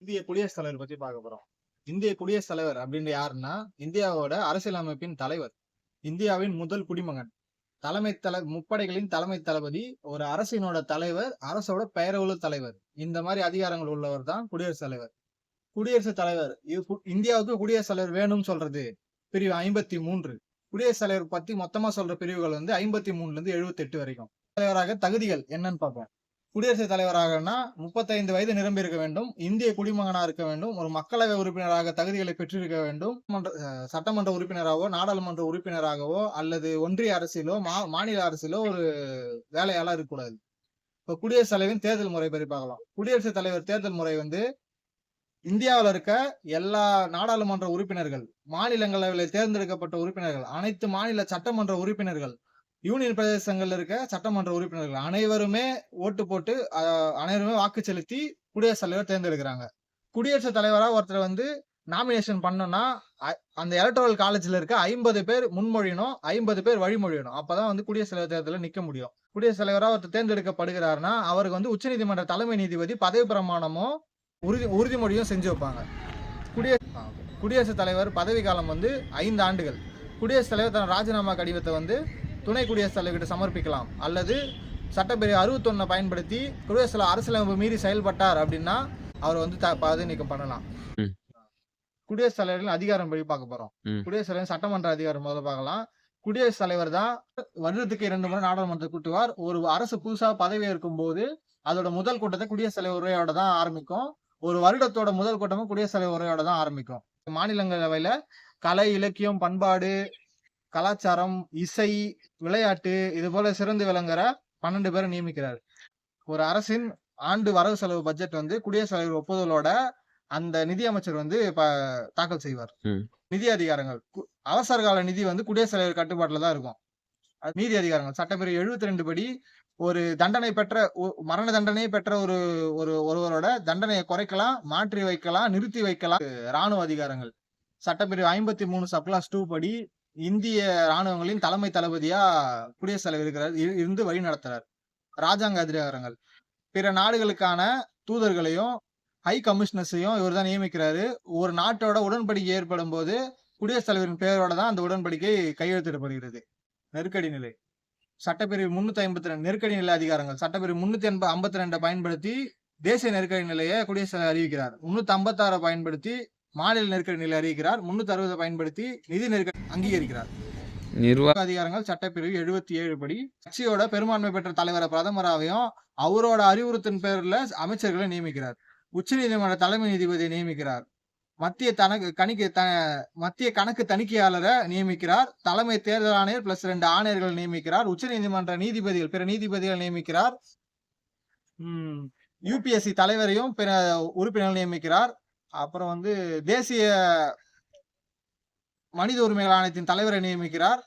இந்திய குடியரசுத் தலைவர் பத்தி பார்க்க போறோம். இந்திய குடியரசுத் தலைவர் அப்படின்னு யாருன்னா இந்தியாவோட அரசியலமைப்பின் தலைவர். இந்தியாவின் முதல் குடிமகன். தலைமை தல முப்படைகளின் தலைமை தளபதி ஒரு அரசினோட தலைவர் அரசோட பெயரவுள்ள தலைவர். இந்த மாதிரி அதிகாரங்கள் உள்ளவர் தான் குடியரசுத் தலைவர். குடியரசுத் தலைவர் இது இந்தியாவுக்கு குடியரசுத் தலைவர் வேணும்னு சொல்றது பிரிவு ஐம்பத்தி மூன்று. குடியரசுத் தலைவர் பத்தி மொத்தமா சொல்ற பிரிவுகள் வந்து ஐம்பத்தி மூணுல இருந்து எழுபத்தி எட்டு வரைக்கும். தலைவராக தகுதிகள் என்னன்னு பார்ப்போம். குடியரசுத் தலைவராகனா முப்பத்தைந்து வயது நிரம்பி இருக்க வேண்டும். இந்திய குடிமகனா இருக்க வேண்டும். ஒரு மக்களவை உறுப்பினராக தகுதிகளை பெற்றிருக்க வேண்டும். மன்ற- சட்டமன்ற உறுப்பினராகவோ நாடாளுமன்ற உறுப்பினராகவோ அல்லது ஒன்றிய அரசிலோ மா மாநில அரசிலோ ஒரு வேலையாளா இருக்கக்கூடாது. இப்போ குடியரசுத் தலைவரின் தேர்தல் முறை பற்றி பார்க்கலாம். குடியரசுத் தலைவர் தேர்தல் முறை வந்து இந்தியாவில் இருக்க எல்லா நாடாளுமன்ற உறுப்பினர்கள் மாநிலங்களவையில் தேர்ந்தெடுக்கப்பட்ட உறுப்பினர்கள் அனைத்து மாநில சட்டமன்ற உறுப்பினர்கள் யூனியன் பிரதேசங்கள்ல இருக்க சட்டமன்ற உறுப்பினர்கள் அனைவருமே ஓட்டு போட்டு அனைவருமே வாக்கு செலுத்தி குடியரசுத் தலைவர் தேர்ந்தெடுக்கிறாங்க. குடியரசுத் தலைவராக ஒருத்தர் வந்து நாமினேஷன் பண்ணோம்னா அ- அந்த எலக்ட்ரல் காலேஜில் இருக்க ஐம்பது பேர் முன்மொழியணும் ஐம்பது பேர் வழிமொழியணும். அப்பதான் வந்து குடியரசுத் தலைவர் தேர்தலில் நிற்க முடியும். குடியரசுத் தலைவராக ஒருத்தர் தேர்ந்தெடுக்கப்படுகிறாருன்னா அவருக்கு வந்து உச்சநீதிமன்ற தலைமை நீதிபதி பதவி பிரமாணமும் உறுதி உறுதிமொழியும் செஞ்சு வைப்பாங்க. குடியரசு குடியரசுத் தலைவர் பதவி காலம் வந்து ஐந்து ஆண்டுகள். குடியரசுத் தலைவர் தன் ராஜினாமா கடிதத்தை வந்து துணை குடியரசுத் தலைவர்கிட்ட சமர்ப்பிக்கலாம். அல்லது சட்டப்பிரிவு அறுபத்தொன்னை பயன்படுத்தி குடியரசுத் தலைவர் அரசியலமைப்பு மீறி செயல்பட்டார் அப்படின்னா அவர் வந்து பதவி நீக்கம் பண்ணலாம். குடியரசுத் தலைவரின் அதிகாரம் படி பார்க்க போறோம். குடியரசுத் தலைவர் சட்டமன்ற அதிகாரம் முதல்ல பார்க்கலாம். குடியரசுத் தலைவர் தான் வருடத்துக்கு இரண்டு முறை நாடாளுமன்றத்தை கூட்டுவார். ஒரு அரசு புதுசா பதவி ஏற்கும் போது அதோட முதல் கூட்டத்தை குடியரசுத் தலைவர் உரையோட தான் ஆரம்பிக்கும். ஒரு வருடத்தோட முதல் கூட்டமும் குடியரசுத் தலைவர் உரையோட தான் ஆரம்பிக்கும். மாநிலங்களவையில கலை இலக்கியம் பண்பாடு கலாச்சாரம் இசை விளையாட்டு இது போல சிறந்து விளங்குற பன்னெண்டு பேரை நியமிக்கிறார். ஒரு அரசின் ஆண்டு வரவு செலவு பட்ஜெட் வந்து குடியரசுத் தலைவர் ஒப்புதலோட அந்த நிதி அமைச்சர் வந்து தாக்கல் செய்வார். நிதி அதிகாரங்கள். அவசர கால நிதி வந்து குடியரசுத் தலைவர் கட்டுப்பாட்டுல தான் இருக்கும். நீதி அதிகாரங்கள். சட்டப்பிரிவு எழுபத்தி ரெண்டு படி ஒரு தண்டனை பெற்ற மரண தண்டனை பெற்ற ஒரு ஒரு ஒருவரோட தண்டனையை குறைக்கலாம் மாற்றி வைக்கலாம் நிறுத்தி வைக்கலாம். ராணுவ அதிகாரங்கள். சட்டப்பிரிவு ஐம்பத்தி மூணு சப்ளாஸ் டூ படி இந்திய ராணுவங்களின் தலைமை தளபதியா குடியரசுத் தலைவர் இருக்கிறார். இரு- இருந்து வழி நடத்துறார். ராஜாங்க அதிகாரங்கள். பிற நாடுகளுக்கான தூதர்களையும் ஹை கமிஷனர்ஸையும் இவர் தான் நியமிக்கிறாரு. ஒரு நாட்டோட உடன்படிக்கை ஏற்படும் போது குடியரசுத் தலைவரின் பெயரோட தான் அந்த உடன்படிக்கை கையெழுத்திடப்படுகிறது. நெருக்கடி நிலை. சட்டப்பிரிவு முன்னூத்தி ஐம்பத்தி ரெண்டு நெருக்கடி நிலை அதிகாரங்கள். சட்டப்பிரிவு முன்னூத்தி எண்ப ஐம்பத்தி ரெண்டை பயன்படுத்தி தேசிய நெருக்கடி நிலையை குடியரசுத் தலைவர் அறிவிக்கிறார். முன்னூத்தி ஐம்பத்தாறை பயன்படுத்தி மாநில நெருக்கடி நிலை அறிவிக்கிறார். முன்னூத்தி அறுபதை பயன்படுத்தி நிதி நெருக்கடி அங்கீகரிக்கிறார். நிர்வாக அதிகாரங்கள் சட்டப்பிரிவு எழுபத்தி ஏழு படி. கட்சியோட பெரும்பான்மை பெற்ற தலைவரை பிரதமராவையும் அவரோட அறிவுறுத்தின் பேர்ல அமைச்சர்களை நியமிக்கிறார். உச்சநீதிமன்ற தலைமை நீதிபதியை நியமிக்கிறார். மத்திய தனக்கு கணிக்கு த மத்திய கணக்கு தணிக்கையாளரை நியமிக்கிறார். தலைமை தேர்தல் ஆணையர் பிளஸ் ரெண்டு ஆணையர்கள் நியமிக்கிறார். உச்சநீதிமன்ற நீதிபதிகள் பிற நீதிபதிகள் நியமிக்கிறார். உம் யூபிஎஸ்சி தலைவரையும் பிற உறுப்பினர்கள் நியமிக்கிறார். அப்புறம் வந்து தேசிய மனித உரிமைகள் ஆணையத்தின் தலைவரை நியமிக்கிறார்.